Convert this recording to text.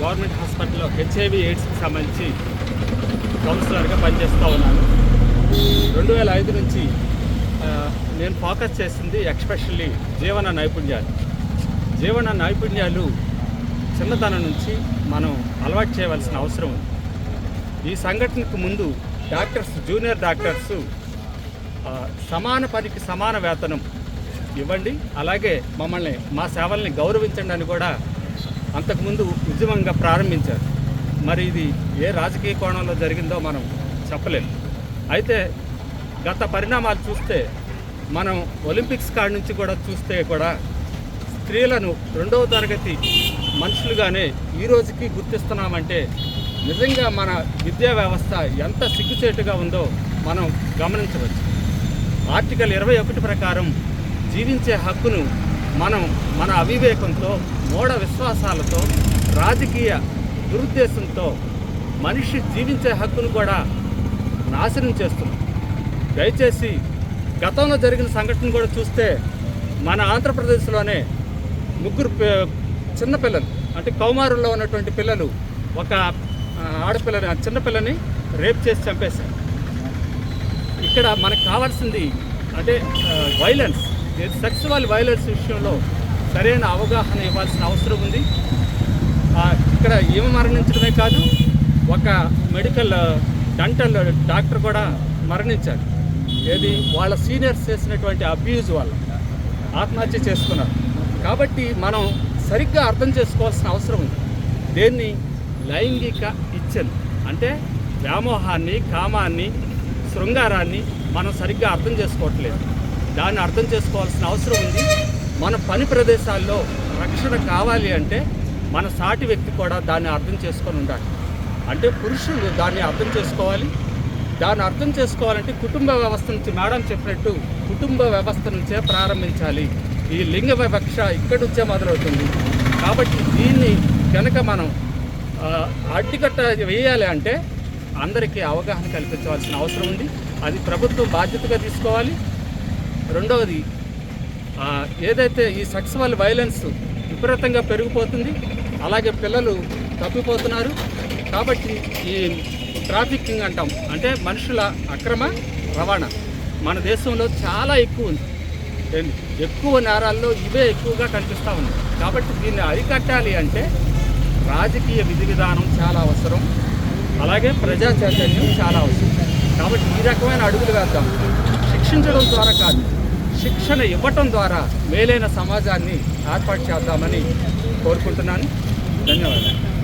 Government హాస్పిటల్లో HIV ఎయిడ్స్కి సంబంధించి కౌన్సిలర్గా పనిచేస్తూ ఉన్నాను. రెండు వేల ఐదు నుంచి నేను ఫోకస్ చేసింది ఎక్స్పెషల్లీ జీవన నైపుణ్యాలు. జీవన నైపుణ్యాలు చిన్నతనం నుంచి మనం అలవాటు చేయవలసిన అవసరం ఉంది. ఈ సంఘటనకు ముందు డాక్టర్స్ జూనియర్ డాక్టర్స్ సమాన పనికి సమాన వేతనం ఇవ్వండి. అలాగే మమ్మల్ని మా సేవల్ని గౌరవించండి అని కూడా అంతకుముందు ఉద్యమంగా ప్రారంభించారు. మరి ఇది ఏ రాజకీయ కోణంలో జరిగిందో మనం చెప్పలేము. అయితే గత పరిణామాలు చూస్తే మనం ఒలింపిక్స్ కాడ నుంచి కూడా చూస్తే కూడా స్త్రీలను రెండవ తరగతి మనుషులుగానే ఈ రోజుకి గుర్తిస్తున్నామంటే నిజంగా మన విద్యా వ్యవస్థ ఎంత సిగ్గుచేటుగా ఉందో మనం గమనించవచ్చు. ఆర్టికల్ ఇరవై ఒకటి ప్రకారం జీవించే హక్కును మనం మన అవివేకంతో మూఢ విశ్వాసాలతో రాజకీయ దురుద్దేశంతో మనిషి జీవించే హక్కును కూడా నాశనం చేస్తున్నాం. దయచేసి గతంలో జరిగిన సంఘటన కూడా చూస్తే మన ఆంధ్రప్రదేశ్లోనే ముగ్గురు చిన్నపిల్లలు అంటే కౌమారుల్లో ఉన్నటువంటి పిల్లలు ఒక ఆడపిల్లని ఆ చిన్నపిల్లని రేప్ చేసి చంపేశారు. ఇక్కడ మనకు కావాల్సింది అంటే వైలెన్స్ సెక్సువల్ వైలెన్స్ విషయంలో సరైన అవగాహన ఇవ్వాల్సిన అవసరం ఉంది. ఇక్కడ ఈమ మరణించడమే కాదు ఒక మెడికల్ డంటల్ డాక్టర్ కూడా మరణించారు. ఏది వాళ్ళ సీనియర్స్ చేసినటువంటి అబ్యూజ్ వల్ల ఆత్మహత్య చేసుకున్నారు. కాబట్టి మనం సరిగ్గా అర్థం చేసుకోవాల్సిన అవసరం ఉంది. దేన్ని? లైంగిక ఇచ్చలు అంటే వ్యామోహాన్ని కామాన్ని శృంగారాన్ని మనం సరిగ్గా అర్థం చేసుకోవట్లేదు. దాన్ని అర్థం చేసుకోవాల్సిన అవసరం ఉంది. మన పని ప్రదేశాల్లో రక్షణ కావాలి అంటే మన సాటి వ్యక్తి కూడా దాన్ని అర్థం చేసుకొని ఉండాలి. అంటే పురుషులు దాన్ని అర్థం చేసుకోవాలి. దాన్ని అర్థం చేసుకోవాలంటే కుటుంబ వ్యవస్థ నుంచి మేడం చెప్పినట్టు కుటుంబ వ్యవస్థ నుంచే ప్రారంభించాలి. ఈ లింగ వివక్ష ఇక్కడి నుంచే మొదలవుతుంది. కాబట్టి దీన్ని కనుక మనం అడ్డుకట్ట వేయాలి అంటే అందరికీ అవగాహన కల్పించవలసిన అవసరం ఉంది. అది ప్రభుత్వం బాధ్యతగా తీసుకోవాలి. రెండవది ఏదైతే ఈ సెక్సువల్ వైలెన్స్ విపరీతంగా పెరిగిపోతుంది అలాగే పిల్లలు తప్పిపోతున్నారు. కాబట్టి ఈ ట్రాఫికింగ్ అంటాం. అంటే మనుషుల అక్రమ రవాణా. మన దేశంలో చాలా ఎక్కువ ఉంది. ఎక్కువ నేరాల్లో ఇవే ఎక్కువగా కనిపిస్తూ ఉంది కాబట్టి దీన్ని అరికట్టాలి అంటే రాజకీయ విధి విధానం చాలా అవసరం. అలాగే ప్రజా చైతన్యం చాలా అవసరం. కాబట్టి ఈ రకమైన అడుగులు వేద్దాం. శిక్షించడం ద్వారా కాదు. శిక్షణ ఇవ్వటం ద్వారా మేలైన సమాజాన్ని ఏర్పాటు చేద్దామని కోరుకుంటున్నాను. ధన్యవాదాలు.